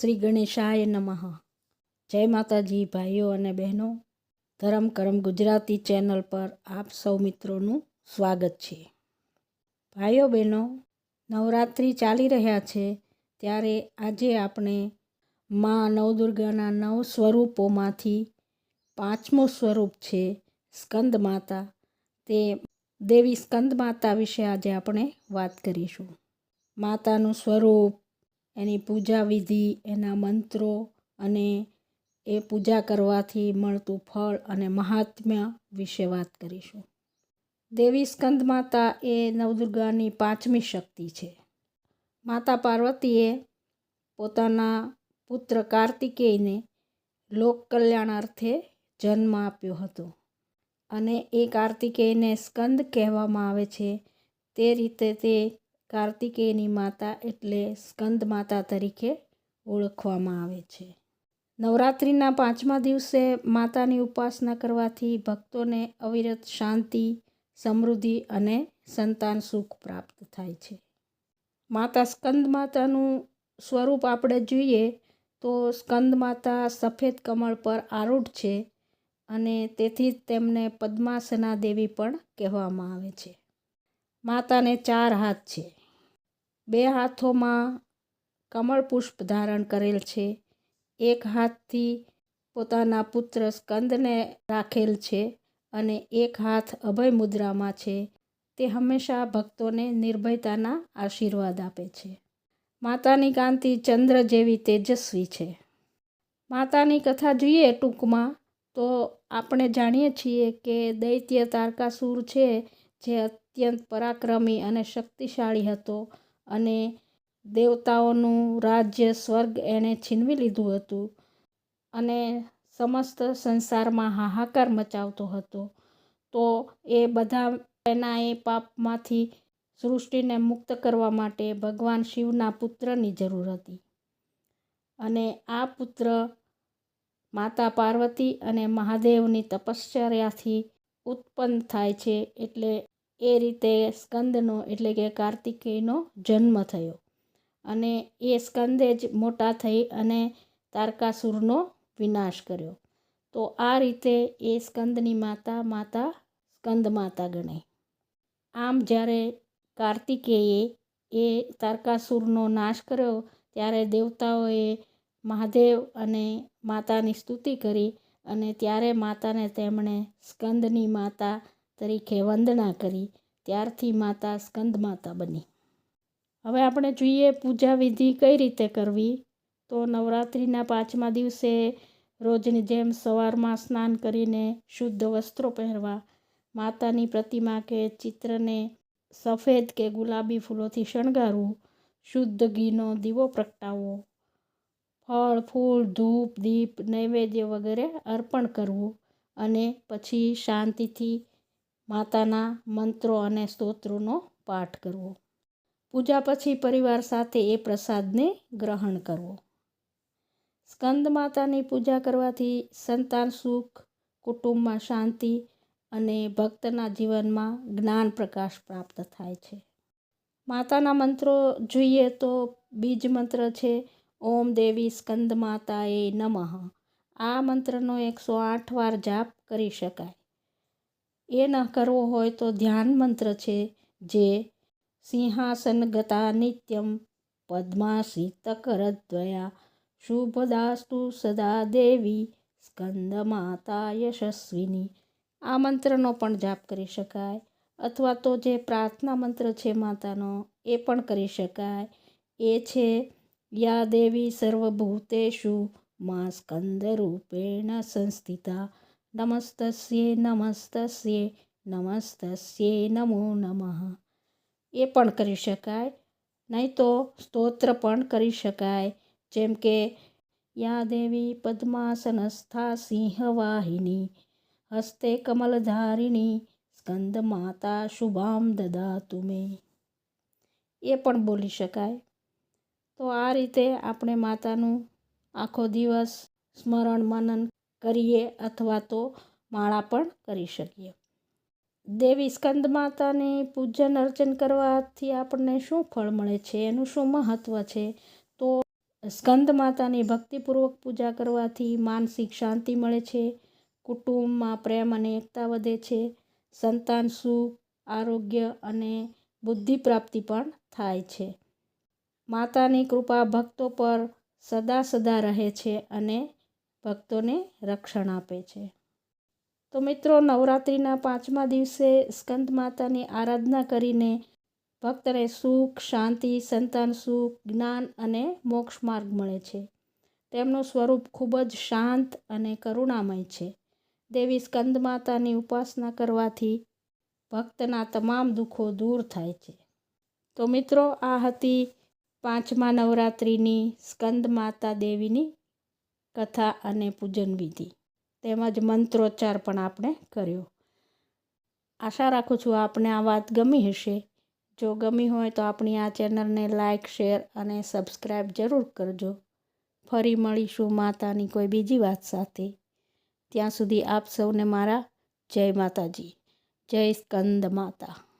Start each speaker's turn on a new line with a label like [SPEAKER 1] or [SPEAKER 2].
[SPEAKER 1] શ્રી ગણેશાય નમઃ. જય માતાજી ભાઈઓ અને બહેનો, ધરમ કરમ ગુજરાતી ચેનલ પર આપ સૌ મિત્રોનું સ્વાગત છે. ભાઈઓ, બહેનો, નવરાત્રિ ચાલી રહ્યા છે ત્યારે આજે આપણે મા નવદુર્ગાના નવ સ્વરૂપોમાંથી પાંચમું સ્વરૂપ છે સ્કંદ માતા. તે દેવી સ્કંદ માતા વિશે આજે આપણે વાત કરીશું. માતાનું સ્વરૂપ એની પૂજા વિધિ એના મંત્રો અને એ પૂજા કરવાથી મળતું ફળ અને મહાત્મ્ય વિશે વાત કરીશું. દેવી સ્કંદ માતા એ નવદુર્ગાની પાંચમી શક્તિ છે. માતા પાર્વતીએ પોતાના પુત્ર કાર્તિકેયને લોક કલ્યાણાર્થે જન્મ આપ્યો હતો અને એ કાર્તિકેયને સ્કંદ કહેવામાં આવે છે. તે રીતે તે કાર્તિકેયની માતા એટલે સ્કંદ માતા તરીકે ઓળખવામાં આવે છે. નવરાત્રિના પાંચમા દિવસે માતાની ઉપાસના કરવાથી ભક્તોને અવિરત શાંતિ, સમૃદ્ધિ અને સંતાન સુખ પ્રાપ્ત થાય છે. માતા સ્કંદ માતાનું સ્વરૂપ આપણે જોઈએ તો સ્કંદ માતા સફેદ કમળ પર આરૂઢ છે અને તેથી જ તેમને પદ્માસના દેવી પણ કહેવામાં આવે છે. માતાને ચાર હાથ છે. બે હાથોમાં કમળ પુષ્પ ધારણ કરેલ છે. એક હાથથી પોતાના પુત્ર સ્કંદને રાખેલ છે અને એક હાથ અભય મુદ્રામાં છે. તે હંમેશા ભક્તોને નિર્ભયતાના આશીર્વાદ આપે છે. માતાની કાંતિ ચંદ્ર જેવી તેજસ્વી છે. માતાની કથા જોઈએ ટૂંકમાં, તો આપણે જાણીએ છીએ કે દૈત્ય તારકાસુર છે, જે અત્યંત પરાક્રમી અને શક્તિશાળી હતો. અને દેવતાઓનું રાજ્ય, સ્વર્ગ એણે છીનવી લીધું હતું. અને સમસ્ત સંસારમાં હાહાકાર મચાવતો હતો. તો એ બધા એના એ પાપમાંથી સૃષ્ટિને મુક્ત કરવા માટે ભગવાન શિવના પુત્રની જરૂર હતી. અને આ પુત્ર માતા પાર્વતી અને મહાદેવની તપશ્ચર્યાથી ઉત્પન્ન થાય છે એટલે એ રીતે સ્કંદનો એટલે કે કાર્તિકેયનો જન્મ થયો. અને એ સ્કંદે જ મોટા થઈ અને તારકાસુરનો વિનાશ કર્યો. તો આ રીતે એ સ્કંદની માતા માતા સ્કંદ માતા ગણાય. આમ જ્યારે કાર્તિકેયે એ તારકાસુરનો નાશ કર્યો, ત્યારે દેવતાઓએ મહાદેવ અને માતાની સ્તુતિ કરી અને ત્યારે માતાને તેમણે સ્કંદની માતા તરીકે વંદના કરી, ત્યારથી માતા સ્કંદ માતા બની. હવે આપણે જોઈએ પૂજા વિધિ કઈ રીતે કરવી? તો નવરાત્રિના પાંચમા દિવસે રોજની જેમ સવારમાં સ્નાન કરીને શુદ્ધ વસ્ત્રો પહેરવા, માતાની પ્રતિમા કે ચિત્રને સફેદ કે ગુલાબી ફૂલોથી શણગારવું, શુદ્ધ ઘીનો દીવો પ્રગટાવવો, ફળ, ફૂલ, ધૂપ, દીપ, નૈવેદ્ય વગેરે અર્પણ કરવું અને પછી શાંતિથી માતાના મંત્રો અને સ્તોત્રોનો પાઠ કરવો. પૂજા પછી પરિવાર સાથે એ પ્રસાદને ગ્રહણ કરવો. સ્કંદ માતાની પૂજા કરવાથી સંતાન સુખ, કુટુંબમાં શાંતિ અને ભક્તના જીવનમાં જ્ઞાન પ્રકાશ પ્રાપ્ત થાય છે. માતાના મંત્રો જોઈએ તો બીજ મંત્ર છે, ઓમ દેવી સ્કંદ માતાએ નમઃ. આ મંત્રનો એકસો આઠ વાર જાપ કરી શકાય. એ ન કરવો હોય તો ધ્યાન મંત્ર છે જે સિંહાસન ગતા નિત્યમ પદ્માસીતકરદ્વયા. શુભદાસ્તુ સદા દેવી સ્કંદ માતા યશસ્વિની. આ મંત્રનો પણ જાપ કરી શકાય અથવા તો જે પ્રાર્થના મંત્ર છે માતાનો એ પણ કરી શકાય. એ છે, યા દેવી સર્વભૂતેષુ મા સ્કંદ રૂપેણ સંસ્થિતા. નમસ્તસ્યે નમસ્તસ્યે નમસ્તસ્યે નમો નમઃ એ પણ કરી શકાય, નહીં તો સ્તોત્ર પણ કરી શકાય, જેમ કે, યા દેવી પદ્માસનસ્થા સિંહવાહિની હસ્તે કમલધારિણી સ્કંદ માતા શુભામ દદાતુ મે. એ પણ બોલી શકાય. તો આ રીતે આપણે માતાનું આખો દિવસ સ્મરણ, મનન કરીએ અથવા તો માળા પણ કરી શકીએ. દેવી સ્કંદ માતાની પૂજન અર્ચન કરવાથી આપણને શું ફળ મળે છે? એનું શું મહત્ત્વ છે? તો સ્કંદ માતાની ભક્તિપૂર્વક પૂજા કરવાથી માનસિક શાંતિ મળે છે, કુટુંબમાં પ્રેમ અને એકતા વધે છે, સંતાન સુખ, આરોગ્ય અને બુદ્ધિ પ્રાપ્તિ પણ થાય છે. માતાની કૃપા ભક્તો પર સદા સદા રહે છે અને ભક્તોને રક્ષણ આપે છે. તો મિત્રો, નવરાત્રિના પાંચમા દિવસે સ્કંદ માતાની આરાધના કરીને ભક્તને સુખ, શાંતિ, સંતાન, સુખ, જ્ઞાન અને મોક્ષ માર્ગ મળે છે. તેમનું સ્વરૂપ ખૂબ જ શાંત અને કરુણામય છે. દેવી સ્કંદ માતાની ઉપાસના કરવાથી ભક્તના તમામ દુઃખો દૂર થાય છે. તો મિત્રો, આ હતી પાંચમા નવરાત્રિની સ્કંદ માતા દેવીની કથા અને પૂજન વિધિ. તેમજ મંત્રોચ્ચાર પણ આપણે કર્યો. આશા રાખું છું આપને આ વાત ગમી હશે. જો ગમી હોય તો આપણી આ ચેનલને લાઇક શેર અને સબસ્ક્રાઈબ જરૂર કરજો. ફરી મળીશું માતાની કોઈ બીજી વાત સાથે. ત્યાં સુધી આપ સૌને મારા જય માતાજી. જય સ્કંદ માતા.